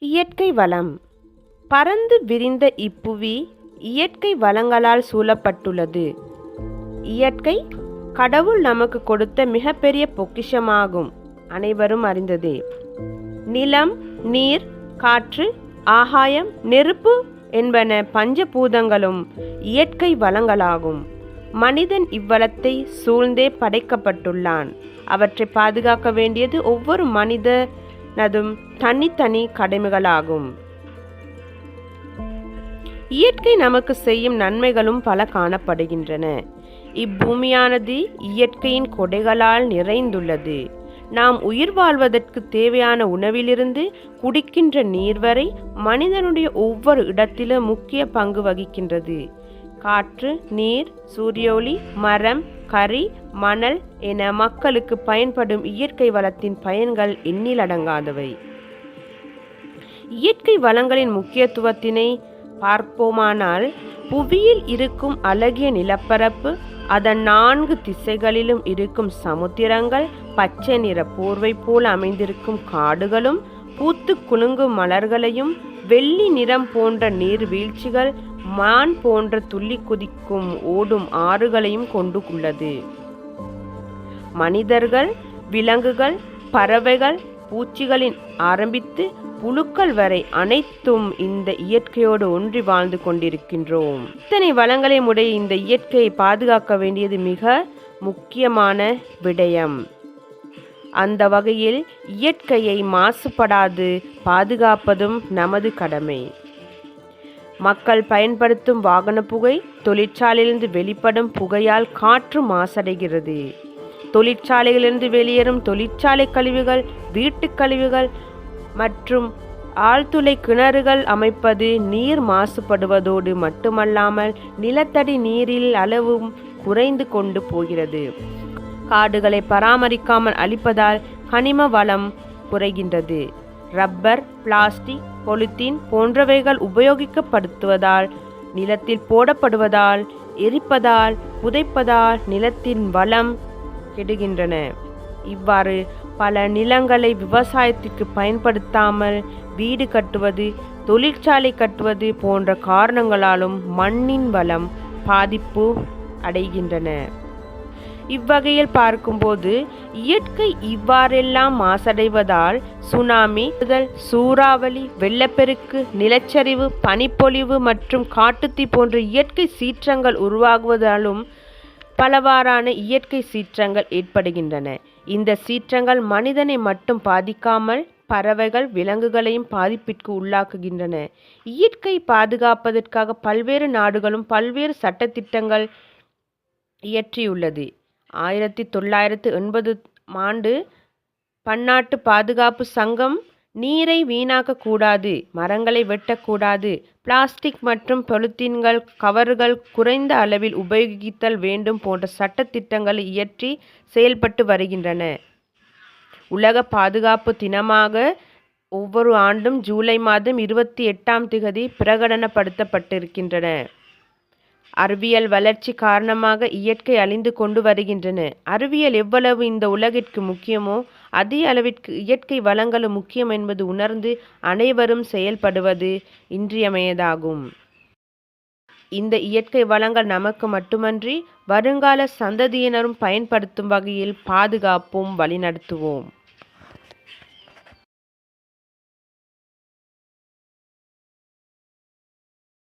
இயற்கை வளம். பறந்து விரிந்த இப்புவி இயற்கை வளங்களால் சூழப்பட்டுள்ளது. இயற்கை கடவுள் நமக்கு கொடுத்த மிகப்பெரிய பொக்கிஷமாகும். அனைவரும் அறிந்ததே. நிலம் நீர் காற்று ஆகாயம் நெருப்பு என்பன பஞ்சபூதங்களும் இயற்கை வளங்களாகும். மனிதன் இவ்வளத்தை சூழ்ந்தே படைக்கப்பட்டுள்ளான். அவற்றை பாதுகாக்க வேண்டியது ஒவ்வொரு நதும் தனித்தனி கடமைகளாகும். இயற்கை நமக்கு செய்யும் நன்மைகளும் பல காணப்படுகின்றன. இப்பூமியானது இயற்கையின் கொடைகளால் நிறைந்துள்ளது. நாம் உயிர் வாழ்வதற்கு தேவையான உணவிலிருந்து குடிக்கின்ற நீர் வரை மனிதனுடைய ஒவ்வொரு இடத்திலும் முக்கிய பங்கு வகிக்கின்றது. காற்று நீர் சூரிய ஒளி மரம் கரி மணல் என மக்களுக்கு பயன்படும் இயற்கை வளத்தின் பயன்கள் எண்ணிலடங்காதவை இயற்கை வளங்களின் முக்கியத்துவத்தினை பார்ப்போமானால் புவியில் இருக்கும் அழகிய நிலப்பரப்பு அதன் நான்கு திசைகளிலும் இருக்கும் சமுத்திரங்கள் பச்சை நிற போர்வை போல் அமைந்திருக்கும் காடுகளும் பூத்து குலுங்கும் மலர்களையும் வெள்ளி நிறம் போன்ற நீர்வீழ்ச்சிகள் மான் போன்ற துள்ளி குதிக்கும் ஓடும் ஆறுகளையும் கொண்டு உள்ளது மனிதர்கள் விலங்குகள் பறவைகள் பூச்சிகளின் ஆரம்பித்து புழுக்கள் வரை அனைத்தும் இந்த இயற்கையோடு ஒன்றி வாழ்ந்து கொண்டிருக்கின்றோம். இத்தனை வளங்களை உடைய இந்த இயற்கையை பாதுகாக்க வேண்டியது மிக முக்கியமான விடயம். அந்த வகையில் இயற்கையை மாசுபடாது பாதுகாப்பதும் நமது கடமை. மக்கள் பயன்படுத்தும் வாகன புகை தொழிற்சாலையிலிருந்து வெளிப்படும் புகையால் காற்று மாசடைகிறது. தொழிற்சாலையிலிருந்து வெளியேறும் தொழிற்சாலை கழிவுகள் வீட்டுக் கழிவுகள் மற்றும் ஆழ்துளை கிணறுகள் அமைப்பது நீர் மாசுபடுவதோடு மட்டுமல்லாமல் நிலத்தடி நீரில் அளவும் குறைந்து கொண்டு போகிறது. காடுகளை பராமரிக்காமல் அழிப்பதால் கனிம வளம் குறைகின்றது. ரப்பர் பிளாஸ்டிக் பொலித்தீன் போன்றவைகள் உபயோகிக்கப்படுத்துவதால் நிலத்தில் போடப்படுவதால் எரிப்பதால் புதைப்பதால் நிலத்தின் வளம் கெடுகின்றன. இவ்வாறு பல நிலங்களை விவசாயத்திற்கு பயன்படுத்தாமல் வீடு கட்டுவது தொழிற்சாலை கட்டுவது போன்ற காரணங்களாலும் மண்ணின் வளம் பாதிப்பு அடைகின்றன. இவ்வகையில் பார்க்கும்போது இயற்கை இவ்வாறெல்லாம் மாசடைவதால் சுனாமி முதல் சூறாவளி வெள்ளப்பெருக்கு நிலச்சரிவு பனிப்பொழிவு மற்றும் காட்டுத்தீ போன்ற இயற்கை சீற்றங்கள் உருவாகுவதாலும் பலவாறான இயற்கை சீற்றங்கள் ஏற்படுகின்றன. இந்த சீற்றங்கள் மனிதனை மட்டும் பாதிக்காமல் பறவைகள் விலங்குகளையும் பாதிப்பிற்கு உள்ளாக்குகின்றன. இயற்கை பாதுகாப்பதற்காக பல்வேறு நாடுகளும் பல்வேறு சட்டத்திட்டங்கள் இயற்றியுள்ளது. ஆயிரத்தி தொள்ளாயிரத்து எண்பது ஆண்டு பன்னாட்டு பாதுகாப்பு சங்கம் நீரை வீணாக்கக்கூடாது மரங்களை வெட்டக்கூடாது பிளாஸ்டிக் மற்றும் பொலித்தீன்கள் கவர்கள் குறைந்த அளவில் உபயோகித்தல் வேண்டும் போன்ற சட்டத்திட்டங்களை இயற்றி செயல்பட்டு வருகின்றன. உலக பாதுகாப்பு தினமாக ஒவ்வொரு ஆண்டும் ஜூலை மாதம் இருபத்தி எட்டாம் திகதி பிரகடனப்படுத்தப்பட்டிருக்கின்றன. அறிவியல் வளர்ச்சி காரணமாக இயற்கை அழிந்து கொண்டு வருகின்றன. அறிவியல் எவ்வளவு இந்த உலகிற்கு முக்கியமோ அதே அளவிற்கு இயற்கை வளங்களும் முக்கியம் என்பது உணர்ந்து அனைவரும் செயல்படுவது இன்றியமையதாகும் இந்த இயற்கை வளங்கள் நமக்கு மட்டுமன்றி வருங்கால சந்ததியினரும் பயன்படுத்தும் வகையில் பாதுகாப்போம் வழிநடத்துவோம்.